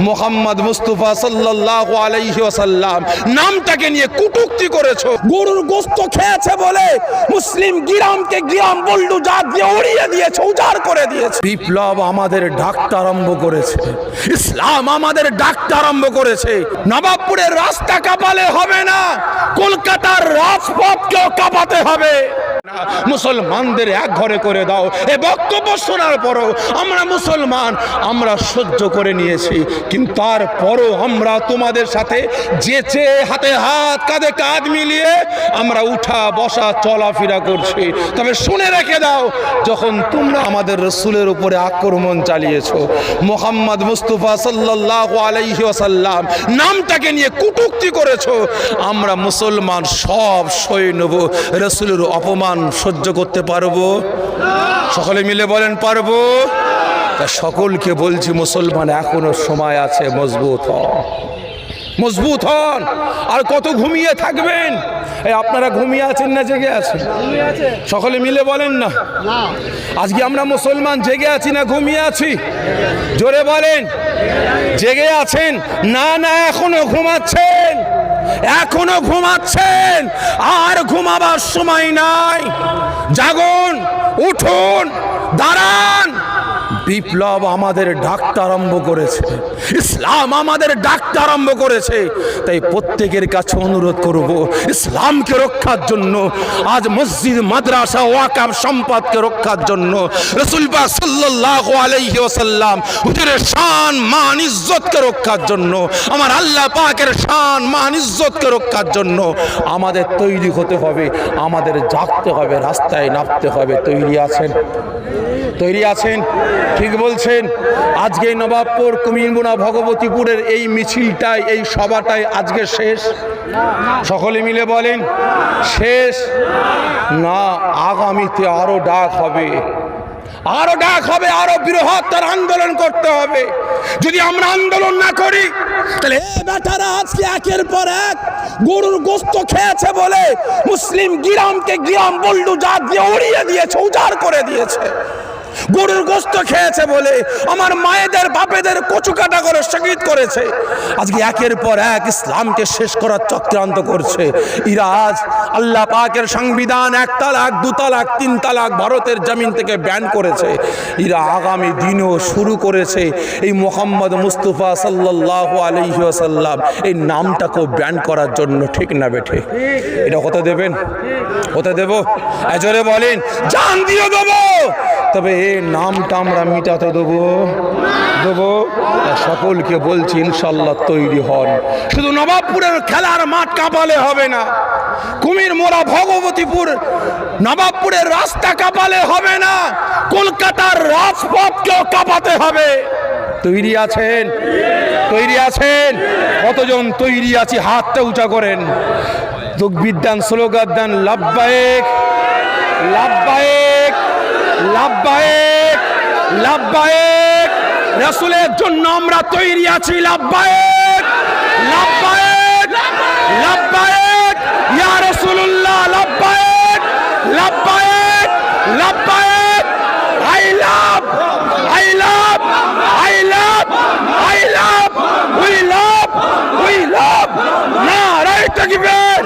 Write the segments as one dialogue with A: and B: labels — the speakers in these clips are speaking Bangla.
A: মোহাম্মদ মুস্তফা সাল্লাল্লাহু আলাইহি ওয়াসাল্লাম নামটাকে নিয়ে কুটুক্তি করেছ। গরুর গোস্ত খেয়েছে বলে মুসলিম গিরামকে গিরাম বল্লু জাত দিয়ে উড়িয়ে দিয়েছে উজাড় করে দিয়েছে। বিপ্লব আমাদের ডাকতে আরম্ভ করেছে। ইসলাম আমাদের ডাকতে আরম্ভ করেছে। নবাবপুরের রাস্তা কাঁপালে হবে না কলকাতার রাজপথকেও কাঁপাতে হবে। মুসলমানদের এক ঘরে করে দাও। এ বক্তব্য শোনার পরও আমরা মুসলমান, আমরা সহ্য করে নিয়েছি। কিন্তু তারপরও আমরা তোমাদের সাথে যেচে হাতে হাত, কাঁধে কাঁধ মিলিয়ে আমরা উঠা বসা চলাফেরা করছি। তবে শুনে রেখে দাও, যখন তোমরা আমাদের রসুলের উপরে আক্রমণ চালিয়েছ, মোহাম্মদ মুস্তফা সাল্লাহ আলাইহি ওয়াসাল্লাম নামটাকে নিয়ে কুটুক্তি করেছ, আমরা মুসলমান সব সয়ে নেব, রসুলের অপমান সহ্য করতে পারব? সকলে মিলে বলেন, পারব। তা সকলকে বলছি, মুসলমান এখনও সময় আছে, মজবুত হন। মজবুত হন। আর কত ঘুমিয়ে থাকবেন? এই আপনারা ঘুমিয়ে আছেন না জেগে আছেন? সকলে মিলে বলেন না। আজকে আমরা মুসলমান জেগে আছি না ঘুমিয়ে আছি? জোরে বলেন। জেগে আছেন? না না, এখনও ঘুমাচ্ছেন। এখনও ঘুমাচ্ছেন আর ঘুমাবার সময় নাই। জাগুন উঠুন দাঁড়ান। বিপ্লব আমাদের ডাকতে আরম্ভ করেছে। ইসলাম আমাদের ডাকতে আরম্ভ করেছে। তাই প্রত্যেকের কাছে অনুরোধ করব, ইসলামকে রক্ষার জন্য, আজ মসজিদ, মাদ্রাসা ওয়াকাব সম্পদকে রক্ষার জন্য রসুলবা সাল্লাহ আলাইহি ওসাল্লাম হুজুরের শান, মান, ইজ্জতকে রক্ষার জন্য, আমার আল্লাহ পাকের শান, মান, ইজ্জতকে রক্ষার জন্য আমাদের তৈরি হতে হবে, আমাদের জাগতে হবে, রাস্তায় নামতে হবে। তৈরি আছেন? তৈরি আছেন? ঠিক বলছেন, আজকে নবাবপুর কুমিরমুনা ভগবতীপুরের এই মিছিলটাই, এই সভাটাই আজকে শেষ। সকলে মিলে বলেন, শেষ না, আগামীতে আরও ডাক হবে। আরও ডাক হবে, আরও বৃহত্তর আন্দোলন করতে হবে। যদি আমরা আন্দোলন না করি, তাহলে বেটারা আজকে একের পর এক গরুর গোস্ত খেয়েছে বলে মুসলিম গিরামকে গিরাম বল্লু জাত দিয়ে উড়িয়ে দিয়েছে, উজাড় করে দিয়েছে। গরুর গোস্ত খেয়েছে বলে আমার মায়েদের বাপেদের কচু কাটা করে শহীদ করেছে। আজকে একের পর এক ইসলামকে শেষ করার চক্রান্ত করছে। ইরাজ, আল্লাহ পাকের সংবিধান এক তালাক, দু তালাক, তিন তালাক ভারতের জমিন থেকে ব্যান করেছে। ইরা আগামী দিনও শুরু করেছে এই মোহাম্মদ মুস্তফা সাল্লাহ আলহিহাসাল্লাম এই নামটাকেও ব্যান করার জন্য ঠিক না বেঠে। এটা হতে দেবেন? হতে দেব? এজরে বলেন, জান দিয়ে দেবো। তবে নামটা আমরা মিটাতে দেবো। দেবো। সকলকে বলছি, ইনশাল্লাহ তৈরি হন। শুধু নবাবপুরের খেলার মাঠ কাঁপালে হবে না, কুমির মোড়া ভগবতীপুর নবাবপুরের রাস্তা কাঁপালে হবে না, কলকাতার রাজপথকেও কাঁপাতে হবে। তৈরি আছেন? তৈরি আছেন? কতজন তৈরি আছি, হাতটা উঁচা করেন। তকবির স্লোগান দেন লাভবায়েক লাভবায়েক লাভবায়েক লাভবায়েক, রাসূলের জন্য আমরা তৈরি আছি লাভবায়েক। লাভবায়েক লাভবায়েক, ইয়া রাসূলুল্লাহ, লাভবায়েক লাভবায়েক লাভবায়েক। I love I love I love I love, we love we love. নারায়ে তাকবীর।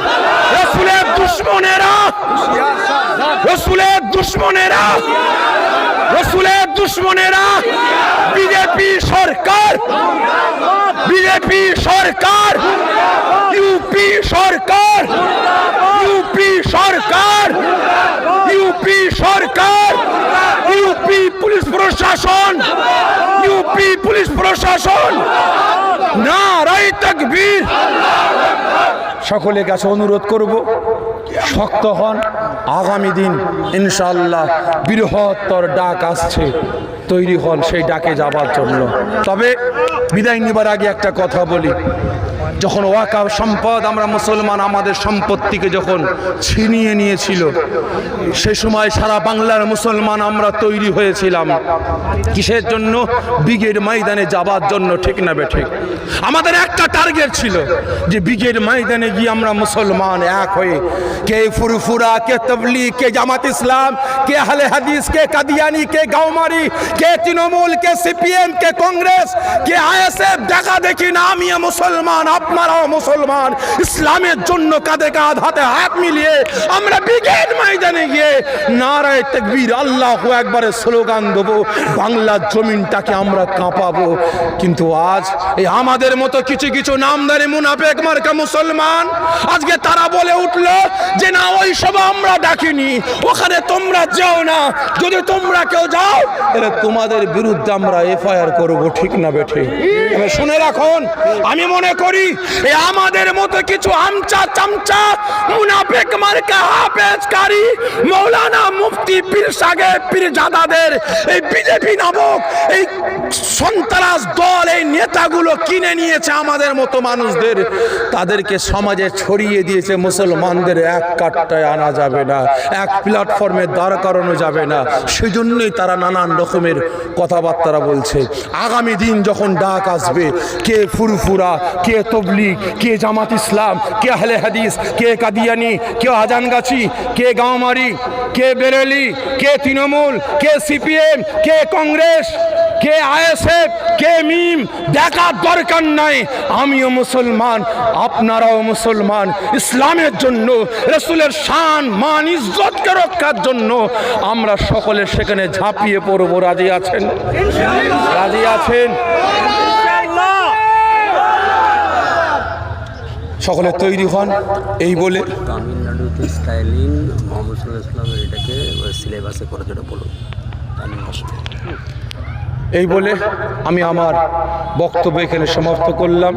A: রাসূলের দুশমনেরা, রসুলের দুশ্মনেরা রসুলের দুশ্মনেরা বিজেপি সরকার বিজেপি সরকার, ইউপি সরকার ইউপি সরকার ইউপি সরকার, ইউপি পুলিশ প্রশাসন, ইউপি পুলিশ প্রশাসন। না রাই তকবীর। সকলের কাছে অনুরোধ করব শক্ত হন। আগামী দিন ইনশাল্লাহ বৃহত্তর ডাক আসছে। তৈরি হন সেই ডাকে যাবার জন্য। তবে বিদায় নেবার আগে একটা কথা বলি। যখন ওয়াকাব সম্পদ আমরা মুসলমান আমাদের সম্পত্তিকে যখন ছিনিয়ে নিয়েছিল, সে সময় সারা বাংলার মুসলমান আমরা তৈরি হয়েছিলাম। কিসের জন্য? ব্রিগেড ময়দানে যাবার জন্য, ঠিক না বেঠিক আমাদের একটা টার্গেট ছিল যে ব্রিগেড ময়দানে গিয়ে আমরা মুসলমান এক হয়ে কে ফুরফুরা, কে তবলি কে জামাত ইসলাম, কে আহলে হাদিস, কে কাদিয়ানি, কে গাঁওমারি, কে তৃণমূল, কে সিপিএম, কে কংগ্রেস, কে আইএসএফ, দেখা দেখি না, আমি মুসলমান আপনারাও মুসলমান, ইসলামের জন্য কাঁধে কাঁধ হাতে হাত মিলিয়ে আমরা ব্রিগেড ময়দানে গিয়ে নারায় তকবীর, আল্লাহ একবারে স্লোগান দেবো, বাংলার জমিনটাকে আমরা কাঁপাবো। কিন্তু আজ এই আমাদের মতো কিছু কিছু নামদারি মুনাফেক মার্কা মুসলমান, আজকে তারা বলে উঠল যে, না, ওই সব আমরা ডাকিনি, ওখানে তোমরা যাও না, যদি তোমরা কেউ যাও, তাহলে তোমাদের বিরুদ্ধে আমরা এফআইআর করব, ঠিক না বেঠে শুনে রাখুন, আমি মনে করি আমাদের মতো কিছু আমচা চামচা মুনাফেক মার্কা হাফেজকারী মৌলানা মুফতি পীর সাগে পীর জাদাদের এই বিজেপি নামক এই সন্ত্রাস দল, এই নেতাগুলো কিনে নিয়েছে আমাদের মতো মানুষদের। তাদেরকে সমাজে ছড়িয়ে দিয়েছে মুসলমানদের, এক কাটটায় আনা যাবে না, এক প্ল্যাটফর্মে দাঁড় করানো যাবে না। সেজন্যই তারা নানান রকমের কথাবার্তা বলছে। আগামী দিন যখন ডাক আসবে, কে ফুরফুরা, কে তবলিগ কে জামাত ইসলাম, কে আহলে হাদিস, কে কাদিয়ানি, কে আজানগাছি, কে গাঁওমারি, কে বেরেলি, কে তৃণমূল, কে সিপিএম, কে কংগ্রেস, কে আইএসএফ, কে মিম, দেখার দরকার নাই। আমিও মুসলমান, আপনারাও মুসলমান। ইসলামের জন্য, রসুলের শান, মান, ইজ্জতকে রক্ষার জন্য আমরা সকলে সেখানে ঝাঁপিয়ে পড়ব। রাজি আছেন? রাজি আছেন? সকলে তৈরি হন এই বলে
B: তামিলনাড়ুতে স্টাইলিং মোহাম্মদ সাল্লাহ ইসলামের এটাকে সিলেবাসে করে যেটা বলুন। তামিল ভাষায়
A: এই বলে আমি আমার বক্তব্য এখানে সমাপ্ত করলাম।